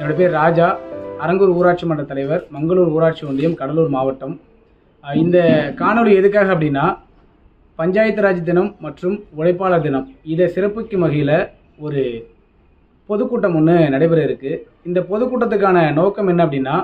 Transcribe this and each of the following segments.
என்னோட பேர் ராஜா. அரங்கூர் ஊராட்சி மன்ற தலைவர் மங்களூர் ஊராட்சி ஒன்றியம் கடலூர் மாவட்டம். இந்த காணொளி எதுக்காக அப்படின்னா பஞ்சாயத்து ராஜ் தினம் மற்றும் உழைப்பாளர் தினம். இதை சிறப்புக்கு வகையில் ஒரு பொதுக்கூட்டம் ஒன்று நடைபெற இருக்குது இந்த பொதுக்கூட்டத்துக்கான நோக்கம் என்ன அப்படின்னா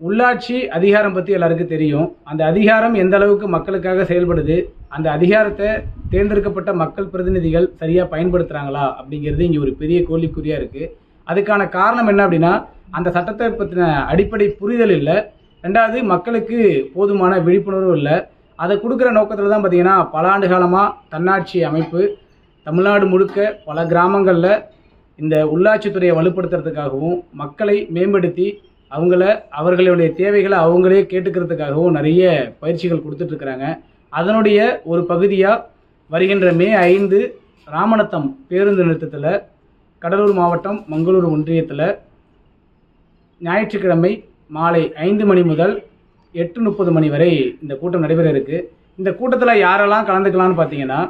உள்ளாட்சி அதிகாரம் பற்றி எல்லாருக்கும் தெரியும். அந்த அதிகாரம் எந்த அளவுக்கு மக்களுக்காக செயல்படுது அந்த அதிகாரத்தை தேர்ந்தெடுக்கப்பட்ட மக்கள் பிரதிநிதிகள் சரியாக பயன்படுத்துகிறாங்களா அப்படிங்கிறது இங்கே ஒரு பெரிய கேள்விக்குறியாக இருக்குது அதுக்கான காரணம் என்ன அப்படின்னா அந்த சட்டத்தை பற்றின அடிப்படை புரிதல் இல்லை. ரெண்டாவது மக்களுக்கு போதுமான விழிப்புணர்வு இல்லை. அதை கொடுக்குற நோக்கத்தில் தான் பார்த்தீங்கன்னா பல ஆண்டு காலமாக தன்னாட்சி அமைப்பு தமிழ்நாடு முழுக்க பல கிராமங்களில் இந்த உள்ளாட்சித்துறையை வலுப்படுத்துறதுக்காகவும் மக்களை மேம்படுத்தி அவங்கள அவர்களுடைய தேவைகளை அவங்களே கேட்டுக்கிறதுக்காகவும் நிறைய பயிற்சிகள் கொடுத்துட்ருக்குறாங்க அதனுடைய ஒரு பகுதியாக வருகின்ற மே ஐந்து ராமநத்தம் பேருந்து நிறுத்தத்தில் கடலூர் மாவட்டம் மங்களூர் ஒன்றியத்தில் ஞாயிற்றுக்கிழமை மாலை ஐந்து மணி முதல் எட்டு முப்பது மணி வரை இந்த கூட்டம் நடைபெற இருக்கு. இந்த கூட்டத்தில் யாரெல்லாம் கலந்துக்கலாம்னு பார்த்தீங்கன்னா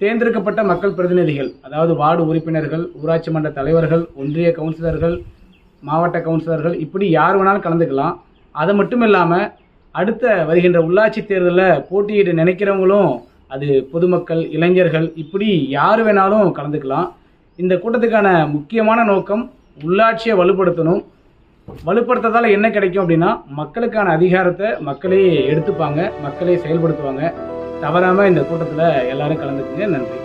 தேர்ந்தெடுக்கப்பட்ட மக்கள் பிரதிநிதிகள் அதாவது வார்டு உறுப்பினர்கள் ஊராட்சி மன்ற தலைவர்கள் ஒன்றிய கவுன்சிலர்கள் மாவட்ட கவுன்சிலர்கள் இப்படி யார் வேணாலும் கலந்துக்கலாம். அது மட்டும் இல்லாமல் அடுத்த வருகின்ற உள்ளாட்சி தேர்தலில் போட்டியிட நினைக்கிறவங்களும் அது பொதுமக்கள் இளைஞர்கள் இப்படி யார் வேணாலும் கலந்துக்கலாம். இந்த கூட்டத்துக்கான முக்கியமான நோக்கம் உள்ளாட்சியை வலுப்படுத்தணும். வலுப்படுத்துறதால என்ன கிடைக்கும் அப்படின்னா மக்களுக்கான அதிகாரத்தை மக்களே எடுத்துப்பாங்க மக்களே செயல்படுத்துவாங்க. தவறாமல் இந்த கூட்டத்தில் எல்லாரும் கலந்துக்குங்க. நன்றி.